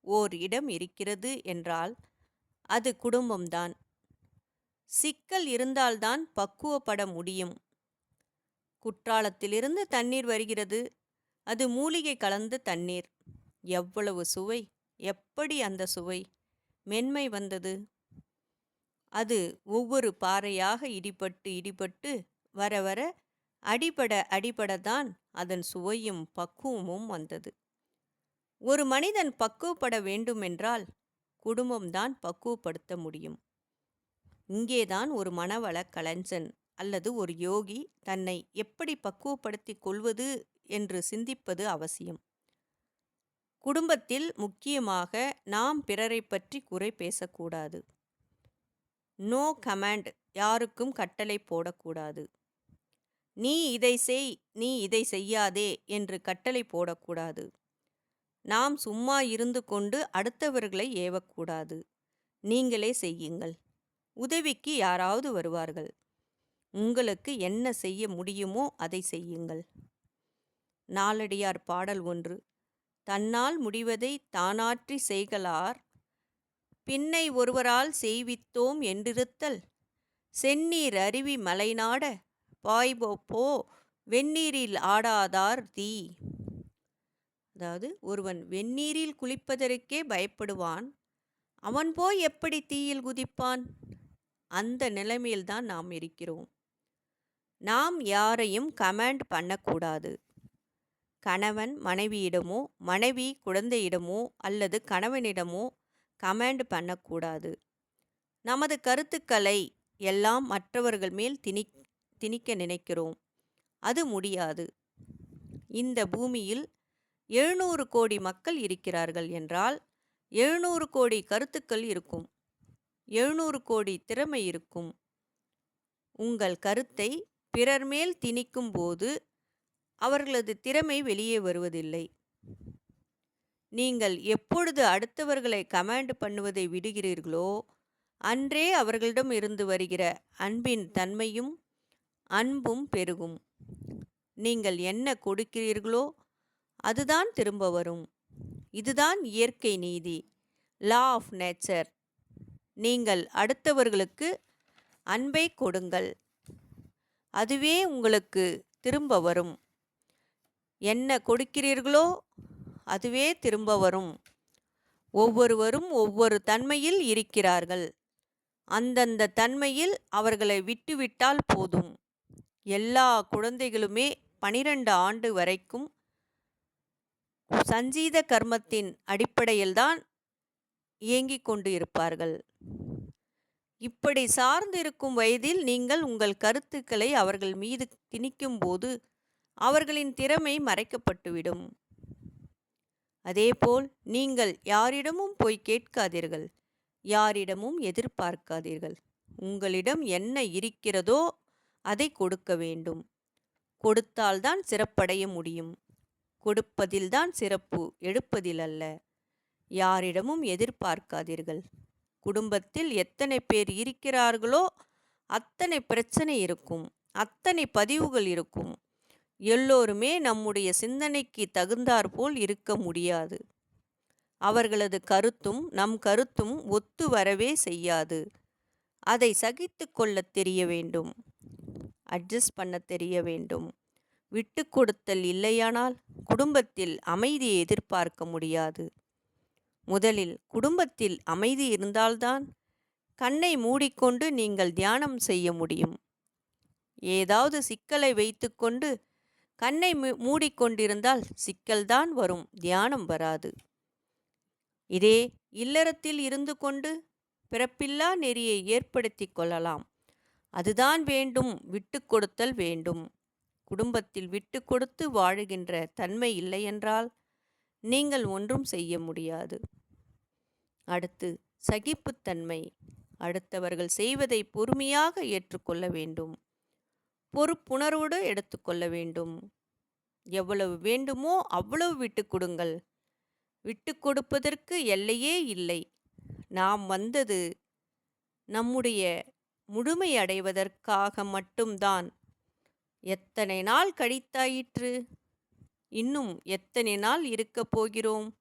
ஓர் இடம் இருக்கிறது என்றால் அது குடும்பம்தான். சிக்கல் இருந்தால்தான் பக்குவப்பட முடியும். குற்றாலத்திலிருந்து தண்ணீர் வருகிறது. அது மூலிகை கலந்த தண்ணீர். எவ்வளவு சுவை? எப்படி அந்த சுவை? மென்மை வந்தது. அது ஒவ்வொரு பாறையாக இடிபட்டு இடிபட்டு வர வர அடிபட அடிபடத்தான் அதன் சுவையும் பக்குவமும் வந்தது. ஒரு மனிதன் பக்குவப்பட வேண்டுமென்றால் குடும்பம்தான் பக்குவப்படுத்த முடியும். இங்கேதான் ஒரு மனவள கலைஞன் அல்லது ஒரு யோகி தன்னை எப்படி பக்குவப்படுத்தி கொள்வது என்று சிந்திப்பது அவசியம். குடும்பத்தில் முக்கியமாக நாம் பிறரை பற்றி குறை பேசக்கூடாது. நோ கமாண்ட் யாருக்கும் கட்டளை போடக்கூடாது. நீ இதை செய் நீ இதை செய்யாதே என்று கட்டளை போடக்கூடாது. நாம் சும்மா இருந்து கொண்டு அடுத்தவர்களை ஏவக்கூடாது. நீங்களே செய்யுங்கள். உதவிக்கு யாராவது வருவார்கள். உங்களுக்கு என்ன செய்ய முடியுமோ அதை செய்யுங்கள். நாலடியார் பாடல் ஒன்று. தன்னால் முடிவதை தானாற்றி செய்கலார் பின்னை ஒருவரால் செய்வித்தோம் என்றிருத்தல். செந்நீர் அருவி மலைநாட. பாய்போ போ. வெந்நீரில் ஆடாதார் தீ. அதாவது ஒருவன் வெந்நீரில் குளிப்பதற்கே பயப்படுவான் அவன் போய் எப்படி தீயில் குதிப்பான்? அந்த நிலைமையில்தான் நாம் இருக்கிறோம். நாம் யாரையும் கமாண்ட் பண்ணக்கூடாது. கணவன் மனைவியிடமோ மனைவி குழந்தையிடமோ அல்லது கணவனிடமோ கமாண்ட் பண்ணக்கூடாது. நமது கருத்துக்களை எல்லாம் மற்றவர்கள் மேல் திணி திணிக்க நினைக்கிறோம். அது முடியாது. இந்த பூமியில் எழுநூறு கோடி மக்கள் இருக்கிறார்கள் என்றால் எழுநூறு கோடி கருத்துக்கள் இருக்கும் எழுநூறு கோடி திறமை இருக்கும். உங்கள் கருத்தை பிறர் மேல் திணிக்கும் போது அவர்களது திறமை வெளியே வருவதில்லை. நீங்கள் எப்பொழுது அடுத்தவர்களை கமாண்ட் பண்ணுவதை விடுகிறீர்களோ அன்றே அவர்களிடம் இருந்து வருகிற அன்பின் தன்மையும் அன்பும் பெருகும். நீங்கள் என்ன கொடுக்கிறீர்களோ அதுதான் திரும்ப வரும். இதுதான் இயற்கை நீதி. லா ஆஃப் நேச்சர் நீங்கள் அடுத்தவர்களுக்கு அன்பை கொடுங்கள். அதுவே உங்களுக்கு திரும்ப வரும். என்ன கொடுக்கிறீர்களோ அதுவே திரும்ப வரும். ஒவ்வொருவரும் ஒவ்வொரு தன்மையில் இருக்கிறார்கள். அந்தந்த தன்மையில் அவர்களை விட்டுவிட்டால் போதும். எல்லா குழந்தைகளுமே பனிரெண்டு ஆண்டு வரைக்கும் சஞ்சீத கர்மத்தின் அடிப்படையில்தான் இயங்கிக் கொண்டு இருப்பார்கள். இப்படி சார்ந்திருக்கும் வயதில் நீங்கள் உங்கள் கருத்துக்களை அவர்கள் மீது திணிக்கும் போது அவர்களின் திறமை மறைக்கப்பட்டுவிடும். அதேபோல் நீங்கள் யாரிடமும் போய் கேட்காதீர்கள். யாரிடமும் எதிர்பார்க்காதீர்கள். உங்களிடம் என்ன இருக்கிறதோ அதை கொடுக்க வேண்டும். கொடுத்தால்தான் சிறப்படைய முடியும். கொடுப்பதில்தான் சிறப்பு எடுப்பதில் அல்ல யாரிடமும் எதிர்பார்க்காதீர்கள். குடும்பத்தில் எத்தனை பேர் இருக்கிறார்களோ அத்தனை பிரச்சனை இருக்கும் அத்தனை பதிவுகள் இருக்கும். எல்லோருமே நம்முடைய சிந்தனைக்கு தகுந்தாற்போல் இருக்க முடியாது. அவர்களது கருத்தும் நம் கருத்தும் ஒத்து வரவே செய்யாது. அதை சகித்து கொள்ள தெரிய வேண்டும். அட்ஜஸ்ட் பண்ண தெரிய வேண்டும். விட்டு கொடுத்தல் இல்லையானால் குடும்பத்தில் அமைதியை எதிர்பார்க்க முடியாது. முதலில் குடும்பத்தில் அமைதி இருந்தால்தான் கண்ணை மூடிக்கொண்டு நீங்கள் தியானம் செய்ய முடியும். ஏதாவது சிக்கலை வைத்துக்கொண்டு கண்ணை மூடிக்கொண்டிருந்தால் சிக்கல்தான் வரும் தியானம் வராது. இதே இல்லறத்தில் இருந்து கொண்டு பிறப்பில்லா நெறியை ஏற்படுத்தி கொள்ளலாம். அதுதான் வேண்டும் விட்டு கொடுத்தல் வேண்டும். குடும்பத்தில் விட்டு கொடுத்து வாழுகின்ற தன்மை இல்லையென்றால் நீங்கள் ஒன்றும் செய்ய முடியாது. அடுத்து சகிப்புத்தன்மை. அடுத்தவர்கள் செய்வதை பொறுமையாக ஏற்றுக்கொள்ள வேண்டும். பொறுப்புணர்வோடு எடுத்துக்கொள்ள வேண்டும். எவ்வளவு வேண்டுமோ அவ்வளவு விட்டு கொடுங்கள். விட்டு கொடுப்பதற்கு எல்லையே இல்லை. நாம் வந்தது நம்முடைய முழுமை அடைவதற்காக மட்டும்தான். எத்தனை நாள் கழித்தாயிற்று? இன்னும் எத்தனை நாள் இருக்கப் போகிறோம்?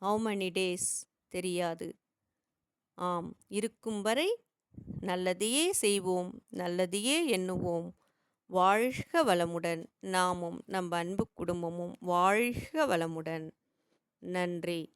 ஹவு மெனி டேஸ் தெரியாது. ஆம் இருக்கும் வரை நல்லதையே செய்வோம் நல்லதையே எண்ணுவோம். வாழ்க வளமுடன். நாமும் நம் அன்பு குடும்பமும் வாழ்க வளமுடன். நன்றி.